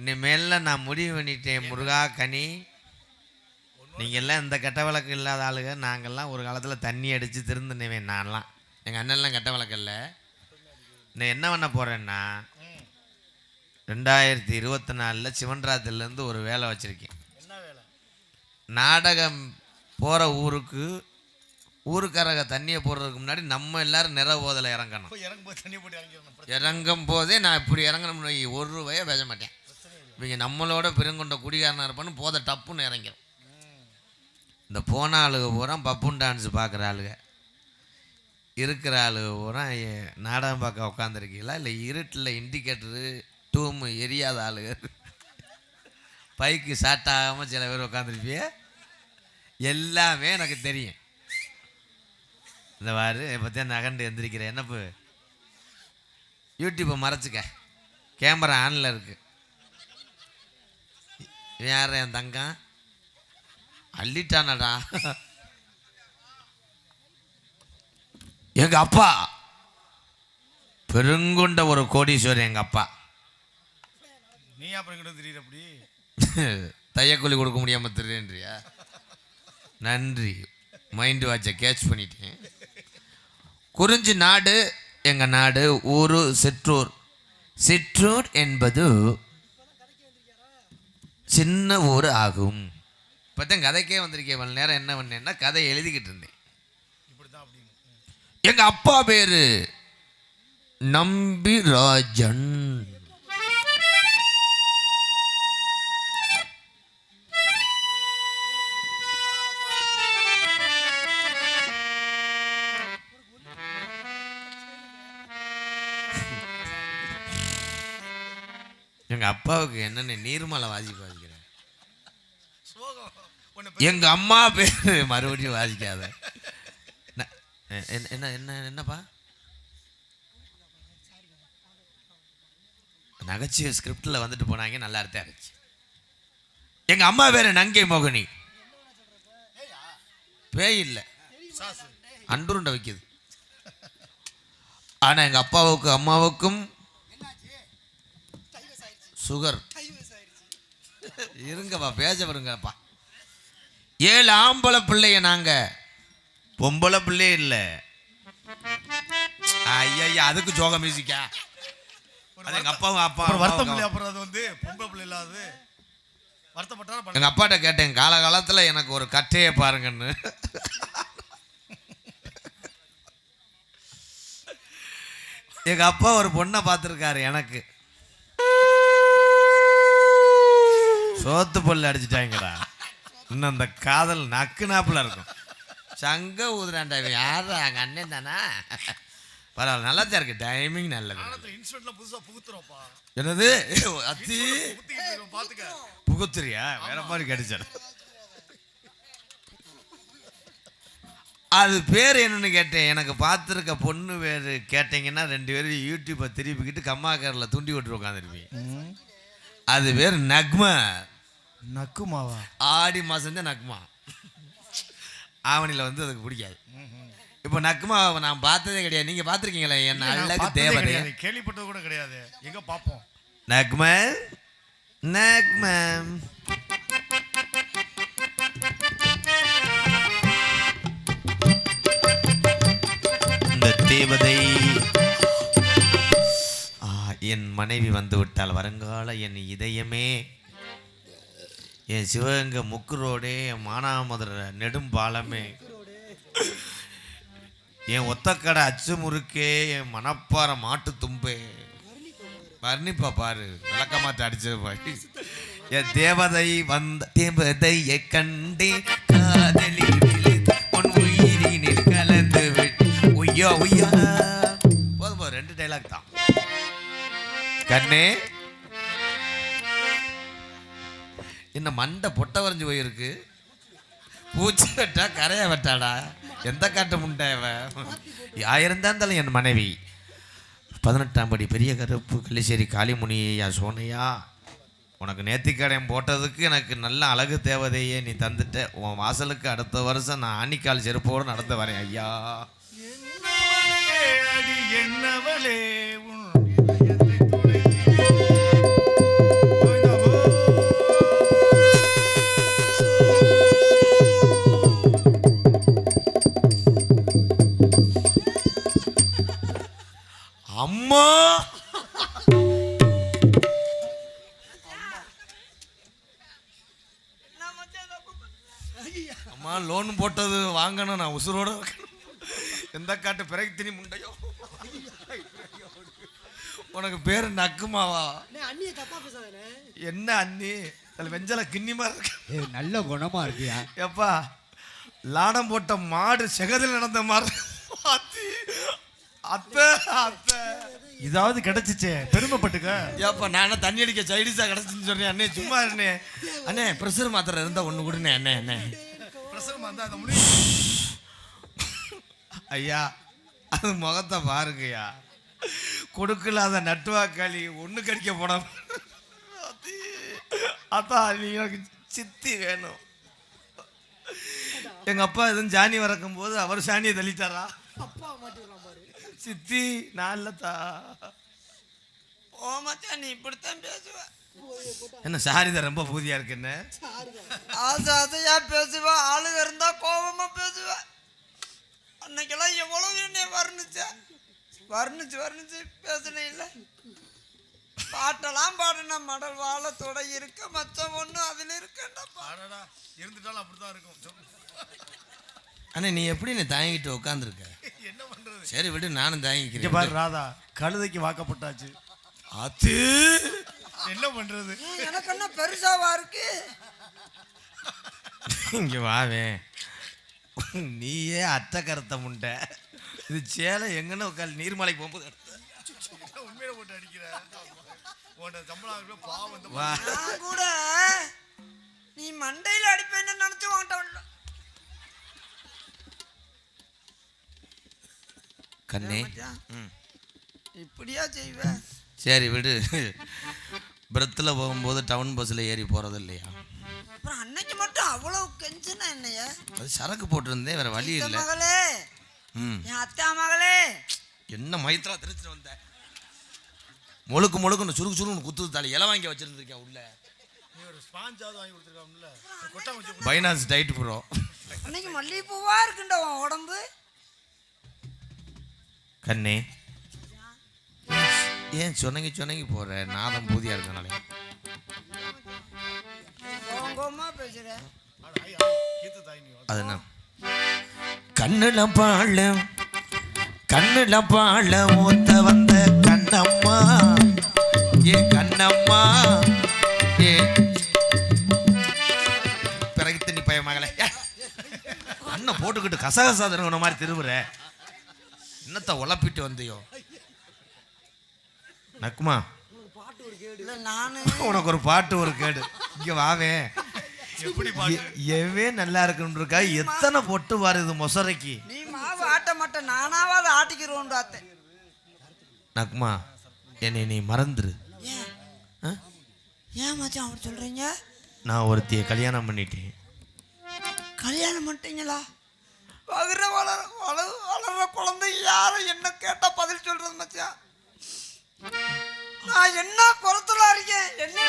இனிமேல நான் முடிவு பண்ணிட்டேன் முருகா கனி. நீங்கள் எல்லாம் இந்த கெட்ட வழக்கு இல்லாத ஆளுங்க. நாங்கள்லாம் ஒரு காலத்தில் தண்ணி அடித்து திருந்தினவேன் நான்லாம். எங்கள் அண்ணன்லாம் கெட்ட வழக்கு இல்லை. நான் என்ன பண்ண போகிறேன்னா ரெண்டாயிரத்தி இருபத்தி நாலில் சிவன்ராத்திரிலேருந்து ஒரு வேலை வச்சுருக்கேன். நாடகம் போகிற ஊருக்கு ஊருக்காரங்க தண்ணியை போடுறதுக்கு முன்னாடி நம்ம எல்லாரும் நிற ஓதலை இறங்கணும். இறங்கும் போது நான் இப்படி இறங்கணும்னு ஒரு ரூபாயை பேச மாட்டேன். இவங்க நம்மளோட பெருங்கொண்ட குடிகாரனாக இருப்பான்னு போத டப்புன்னு இறங்கிடும் இந்த போன ஆளுக பூரா பப்புன் டான்ஸ் பார்க்குற ஆளுக. இருக்கிற ஆளுக பூரா நாடகம் பார்க்க உட்காந்துருக்கீங்களா இல்லை இருட்டில் இண்டிகேட்டரு டூமு எரியாத ஆளுக. பைக்கு ஸ்டார்ட் ஆகாமல் சில பேர் உட்காந்துருப்பிய எல்லாமே எனக்கு தெரியும். இந்த வாரு பற்றியா நகண்டு எந்திரிக்கிறேன் என்னப்பு? யூடியூப்பை மறைச்சிக்க. கேமரா ஆனில் இருக்குது யார் என் தங்கம்? அள்ளிட்டானடா. எங்க அப்பா? பெருங்கொண்ட ஒரு கோடீஸ்வரர் எங்க அப்பா. நீ அப்புறம் கிட்ட அப்படி? தையக்கூலி கொடுக்க முடியாம தெரியுன்றியா நன்றி. மைண்ட் வாட்சை கேட்ச் பண்ணிட்டேன். குறிஞ்சி நாடு எங்க நாடு ஊரு சிற்றூர். சிற்றூர் என்பது சின்ன ஊர் ஆகும். இப்போ தான் கதைக்கே வந்திருக்கேன் இவ்வளவு நேரம் என்ன பண்ணேன்னா கதை எழுதிக்கிட்டு இருந்தேன். இப்படி தான் அப்படின்னு. ம். எங்க அப்பா பேரு நம்பிராஜன். எங்க அப்பாவுக்கு என்னென்ன நீர்மலை வாசிப்பு வாசிக்கிறேன் சோகம் உன்னை எங்க அம்மா பேர் மறுபடியும் வாசிக்காத. என்ன என்ன என்னப்பா? நகைச்சுவை ஸ்கிரிப்டில் வந்துட்டு போனாங்க நல்லா அர்த்தம் இருந்துச்சு எங்க அம்மா பேரு நங்கை மோகினி. பேய் இல்லை. அன்றுண்டை அன்றுண்ட வைக்குது. ஆனா எங்க அப்பாவுக்கும் அம்மாவுக்கும் சுகர். இருங்கப்பா பேச வருங்கப்பா ஏழு ஆம்பளை பிள்ளைய நாங்க. பொம்பளை பிள்ளை இல்ல. ஐயா அதுக்கு ஜோக மியூசிக்கா? அது எங்க அப்பாவும் அப்பா வருத்தம் இல்லை அப்புறம் அது வந்து பொம்பளை பிள்ளை இல்லாது வருத்தப்பட்டாலும் பண்ண எங்க அப்பாட்ட கேட்டேன் காலகாலத்துல எனக்கு ஒரு கட்டையை பாருங்கன்னு. எங்க அப்பா ஒரு பொண்ணை பார்த்துருக்காரு எனக்கு. சோத்து பல்லு அடிச்சிட்டாங்கடா. இன்னும் அந்த காதல் நக்கு நாப்புல இருக்கும். சங்க ஊதுறான்டா இவன். யாரா அங்க அண்ணன் தானா? பரவாயில்ல நல்லா தான் இருக்கு. டைமிங் நல்லது. புகுத்துறோம்ப்பா. என்னது? அத்தி? பாத்துக்க. புகுத்துறியா? வேற மாதிரி கிடைச்சட அது பேர் என்னன்னு கேட்டேன். எனக்கு பார்த்துருக்க பொண்ணு பேர் கேட்டீங்கன்னா ரெண்டு பேரும் யூடியூப்பை திருப்பிக்கிட்டு கம்மாக்காரில் துண்டி விட்டு உட்காந்துருப்பீங்க அது பேர் நக்மா. நக்குமாவா? ஆடி மாதம் தான் நக்மா ஆவணியில் வந்து அதுக்கு பிடிக்காது. இப்போ நக்மாவை நான் பார்த்ததே கிடையாது. நீங்கள் பார்த்துருக்கீங்களா என் அழகு தேவதை கேள்விப்பட்டது கூட கிடையாது. எங்க பாப்போம் நக்மா நக்மா இந்த தேவதை என் மனைவி வந்து விட்டால் வருங்கால என் இதயமே என் சிவகங்கை முக்கு ரோடே என் மானாமதுரை நெடும்பாலமே என் ஒத்தக்கடை அச்சு முறுக்கே என் மணப்பாறை மாட்டு தும்பே. வர்ணிப்பா பாரு விளக்க மாட்ட அடிச்சிருப்பாரு என் தேவதை வந்த தேவதையை கண்டே காதலி உன் உயிரினில் கலந்து விட்டு உய்யா உய்யா. போதும் போதும் ரெண்டு டைலாக் தான். கண்ணே. என்ன மண்டை பொட்டை வரைஞ்சு போயிருக்கு. பூச்சி வெட்டா கரைய வெட்டாடா. எந்த காட்டு முண்டை இவன் ஆயிரம் தான் இருந்தாலும் என் மனைவி. பதினெட்டாம் படி பெரிய கருப்பு கள்ளிசேரி காளிமுனியா சோனையா? உனக்கு நேத்திக்கடையம் போட்டதுக்கு எனக்கு நல்ல அழகு தேவதையே நீ தந்துட்ட. உன் வாசலுக்கு அடுத்த வருஷம் நான் ஆணிக்கால் செருப்போடு நடந்து வரேன் ஐயா. என்னவளே, அம்மா. அம்மா லோன் போட்டது வாங்கணும் நான் உசுரோட. எந்த காட்டு பிறகு திணி முண்டையோ? உனக்கு பேரு நக்குமாவா? என்ன அண்ணி? அதில் வெஞ்சல கிண்ணிமா இருக்கு. நல்ல குணமா இருக்கியா? எப்பா லாடம் போட்ட மாடு செகதில் நடந்த மாதிரி. அத்தை அத்தை இதாவது கிடைச்சிச்சே. பெருமைப்பட்டுக்க. ஏப்பா நானே தண்ணி அடிக்க சைடிஸாக கிடச்சின்னு சொன்னேன் அண்ணே சும்மா இருண்ணே. அண்ணே ப்ரெஷர் மாத்திரை இருந்தால் ஒன்று கொடுண்ணே அண்ணே அண்ணே. பிரசவம் வந்தா அந்த முடி ஐயா அது முகத்தை பாருங்கய்யா. கொடுக்கலாத நட்டுவாக்காளி ஒன்று கடிக்க போன அதான் நீ எனக்கு சித்தி வேணும். எங்க அப்பா எதுவும் சாணி வறக்கும் போது அவர் சாணியை தள்ளிட்டாரா அப்பா மாட்டிடலாம் சித்தி நான் இல்லத்தா. ஓ மச்சான் நீ இப்படித்தான் பேசுவ. என்ன சாரிதா ரொம்ப பூதியா இருக்கு என்ன? ஆசை ஆசையா பேசுவா ஆளுங்க இருந்தா கோபமா பேசுவ. அன்னைக்கெல்லாம் எவ்வளவு என்னை வர்ணிச்ச? வர்ணிச்சு வர்ணிச்சு பேசுனே இல்லை. பாட்டெல்லாம் பாடின மடல் வாழத்தோட இருக்க மச்சம் ஒண்ணு அதுல இருக்கேன்டாப்பா அடடா இருந்துட்டாலும் அப்படிதான் இருக்கும். அண்ணா நீ எப்படி நீ தாங்கிட்டு உட்காந்துருக்க என்ன பண்றது? சரி விடு நானும் தாங்கிக்கிறேன் பாரு ராதா கழுதைக்கு வாக்கப்பட்டாச்சு. அது? என்ன பண்றது? எனக்கு என்ன பெருசாவா இருக்கு? இங்க வாவே. நீயே அட்டை கருத்த முண்டை. இது சேலை எங்கன்னு உட்கால் நீர்மலைக்கு போகும்போது. உண்மையில போட்டு அடிக்கிற? கூட நீ மண்டையில் அடிப்பேன்னு நினைச்சு வாங்கிட்ட கண்ணே. இப்படியா செய்வ? சரி விடு. பிரத்தில் போகும்போது டவுன் பஸ்ஸில் ஏறி போகிறது இல்லையா? அப்புறம் அன்னைக்கு மட்டும் அவ்வளவு கெஞ்சுனா என்னைய? அது சரக்கு போட்டிருந்தேன் வேற வழி இல்லை. மகளே. ம். என் அத்தா மகளே. என்ன மயத்தில் தெரிச்சுட்டு வந்த? முழுக்கு முழுக்குன்னு சுருக்கு சுருக்குன்னு குத்து தாலி. இலை வாங்கி வச்சிருந்துருக்கேன் உள்ள? பைனான்ஸ் டைட் ப்ரோ அன்னைக்கு மல்லிகைப்பூவா இருக்குண்ட உன் உடம்பு? கண்ணே. ஏன் சொன்னங்கி சொன்னங்கி போற? நாதம் பூதியா இருக்கனாலே. கோங்கோமா பேசுற. கீத்து தாய் நீ அது என்ன? கண்ணுல பாழ கண்ணுல பாழ ஊத்த வந்த கண்ணம்மா. ஏ கண்ணம்மா ஏ. பிறகு தண்ணி பய மகளே. அண்ணன் போட்டுக்கிட்டு கசகசா தருவன மாதிரி திரும்புற என்னத்த உழப்பிட்டு வந்தியோ? நக்குமா? உனக்கு ஒரு பாட்டு ஒரு கேடு. இங்க வாவே. எவே நல்லா இருக்குன்னு இருக்கா எத்தனை பொட்டு வருது மொசரைக்கு? நீ மாவு ஆட்ட மாட்டேன் நானாவது ஆட்டிக்கிறோம் நக்மா என்னை நீ மறந்துரு. ஏன் மச்சான் அப்படி சொல்றீங்க? நான் ஒருத்திய கல்யாணம் பண்ணிட்டேன். கல்யாணம் பண்ணிட்டீங்களா? வளர வளர வளர வளர்ற குழந்தை யாரும் என்ன கேட்டால் பதில் சொல்றது மச்சான்? நான் என்ன குளத்துல இருக்கேன்? என்ன?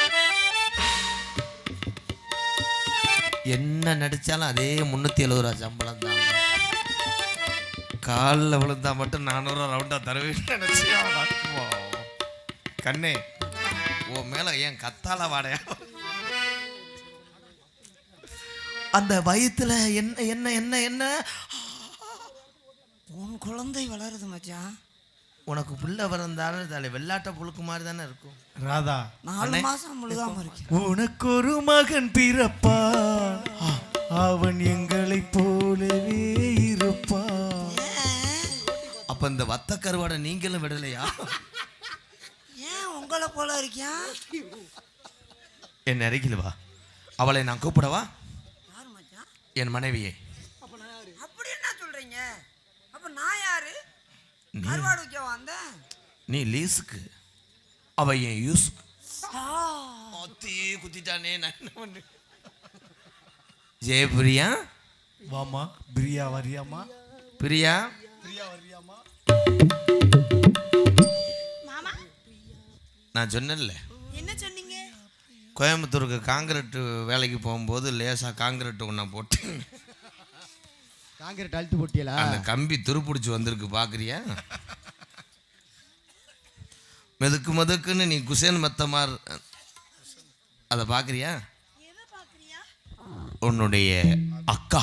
என்ன நடிச்சாலும் அதே முந்நூற்றி எழுபது ரூபா சம்பளம் தான். காலில் விழுந்தா மட்டும் நானூறு ரவுண்டாக தருவேன் நினைச்சியா? கண்ணே உன் மேலே ஏன் கத்தால வாடையா? அந்த வயித்துல என்ன என்ன என்ன என்ன? உன் குழந்தை வளருது மச்சான். உனக்கு புள்ள பிறந்தாலும் தலை வெள்ளாட்ட புழுக்கு மாதிரி தானே இருக்கும். ராதா நாலு. மாசம் முழுகாம இருக்கு உனக்கு ஒரு மகன் பிறப்பா அவன் எங்களைப் போலவே இருப்பான். ஏன்? அப்ப இந்த வத்த கருவாடை நீங்களும் விடலையா? ஏன் உங்களை போல இருக்கியா? என் அருகில் வா. அவளை நான் கூப்பிடவா? என் மனைவியை. அப்படி என்ன சொல்றீங்க? அப்ப நான் யாரு? நீ. கருவாடு வைக்க வந்தேன். நீ லீஸுக்கு. அவ என் யூஸ்க்கு ஆ, அத்தி குத்திட்டானே நான் என்ன பண்ணு? ஜெயபிரியா வாமா பிரியா வரியாமா பிரியா? பிரியா வரியாமா மாமா? நான் சொன்னேன்ல. கோயம்புத்தூருக்கு காங்கிரீட் வேலைக்கு போகும்போது லேசாக காங்கிரீட் ஒன்றா போட்டு. காங்கிரீட் அழுத்து போட்டியலா? அந்த கம்பி துருப்பிடிச்சு வந்திருக்கு பார்க்குறியா மெதுக்கு மெதுக்குன்னு நீ குசேன் மெத்த மாதிரி அதை பார்க்குறியா எதை பாக்குறியா? உன்னுடைய அக்கா.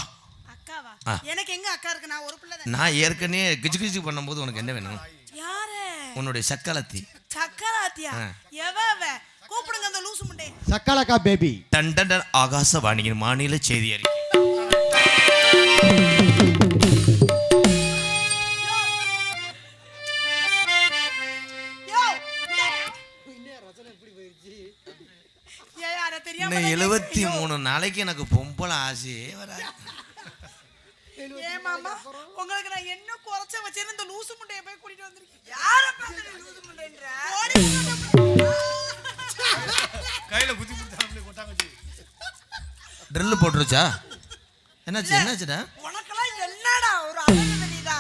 எனக்கு எங்க அக்கா இருக்கு? நான் ஒரு பிள்ளை தான். நான் ஏற்கனவே கிச்சு கிச்சு பண்ணும்போது உனக்கு என்ன வேணும்? யாரு? உன்னுடைய சக்களத்தி சக்கராத்தியா ஆ. எவ கூப்பிடுங்க அந்த லூசு முண்டை சக்காலக்கா பேபி டன் ஆகாசவாணியின் மாநில செய்தி அறிக்கை. எழுபத்தி. மூணு நாளைக்கு எனக்கு பொம்பளை ஆசையே வராது. ஏன் மாமா உங்களுக்கு நான் என்ன குறைச்ச வச்சேன்னு இந்த லூசு முண்டைய போய் கூட்டிட்டு வந்திருக்கேன் யார பார்த்து லூசு முண்டைன்ற? கையில குத்தி கொடுத்தாங்க கொட்டாங்கச்சி. ட்ரில்லு போட்டுருச்சா? என்னாச்சு என்னாச்சுடா? உனக்கெல்லாம் என்னடா ஒரு அழகு தெரியுதா?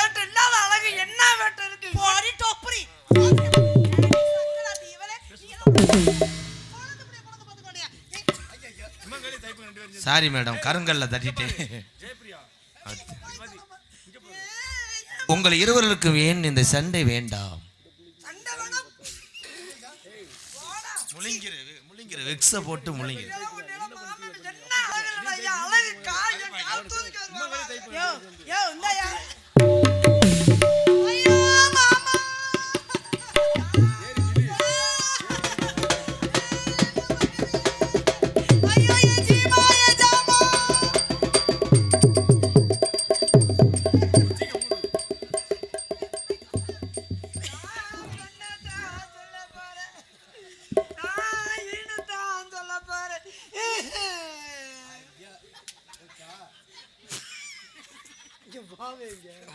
ஏன்ட்டு இல்லாத அழகு என்ன வெட்ட இருக்கு? போடி டொப்பரி சாரி மேடம் கருங்கல்ல தட்டிட்டேன். உங்கள் இருவருக்கும் ஏன் இந்த சண்டை வேண்டாம் சண்டை வேணாம். போடா. முழிங்கிற முழிங்கிற வெக்ஸ போட்டு என்ன அழகு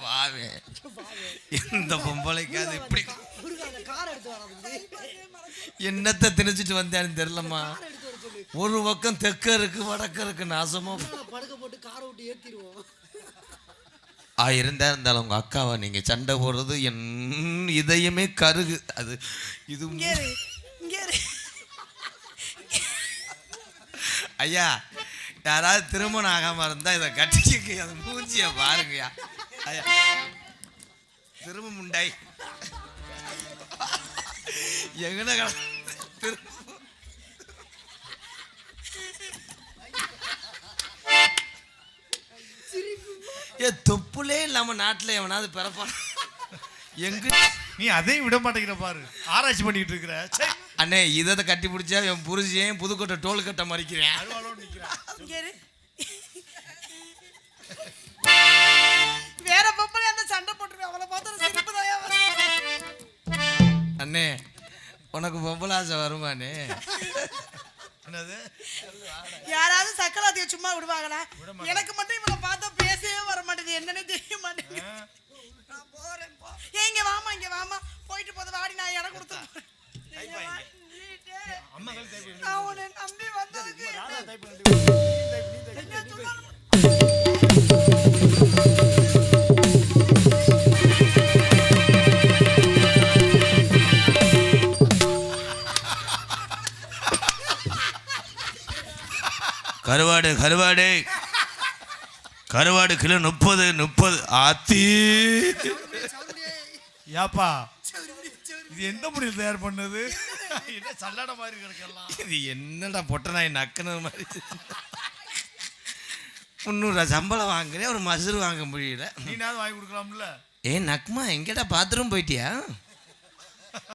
வாவே இந்த பொம்பளைக்காது இப்படி என்னத்தை திணிச்சிட்டு வந்தேன்னு தெரியலம்மா. ஒரு பக்கம் தெற்க இருக்கு வடக்க இருக்கு நாசமா படுக்க போட்டு காரை விட்டு ஏத்திடுவோம். ஆ இருந்தா இருந்தாலும் உங்க அக்காவை நீங்க சண்டை போடுறது என் இதயமே கருகு. அது இது. ஐயா யாராவது திருமணம் ஆகாம இருந்தா இதை கட்டிக்க அது மூஞ்சிய பாருங்கய்யா. ஐயா. திரும்ப முண்டை. எங்கன கட ஏ தொப்புலே இல்லாம நாட்டுல எவனாவது பிறப்பான்? எங்க நீ அதையும் விட மாட்டேங்கிற பாரு. ஆராய்ச்சி பண்ணிட்டு இருக்கிற. அண்ணே இதை கட்டி பிடிச்சா என் புருஷன் புதுக்கோட்டை டோல் கட்ட மறிக்கிறேன். வேற பொம்பளை அந்த சண்டை போட்டுருவேன் அவளை பார்த்தா சிரிப்பு வரும். அண்ணே உனக்கு பொம்பளை ஆசை வருமானே யாராவது சக்கராத்திய சும்மா விடுவாங்களா? எனக்கு மட்டும் இவளை பார்த்தா பேசவே வர மாட்டேங்குது. என்னன்னே தெரிய மாட்டேங்குது. நான் போறேன் போ. ஏய், இங்க வாமா இங்க வாமா போயிட்டு போது வாடி நான் இடம் கொடுத்து நான் உன்னை நம்பி வந்ததுக்கு. என்ன சொன்னாலும் கருவாடு கருவாடு. கருவாடு கிலோ முப்பது முப்பது. ஆத்தி. ஏப்பா இது எந்த முடிவில் தயார் பண்ணது? என்ன சல்லாட மாதிரி கிடக்கலாம் இது என்னடா பொட்ட நாய் நக்குனது மாதிரி. முந்நூறுரூவா சம்பளம் வாங்குறேன் ஒரு மசூர் வாங்க முடியல. நீனாவது வாங்கி கொடுக்கலாம்ல? ஏ நக்மா எங்கடா பாத்ரூம் போயிட்டியா?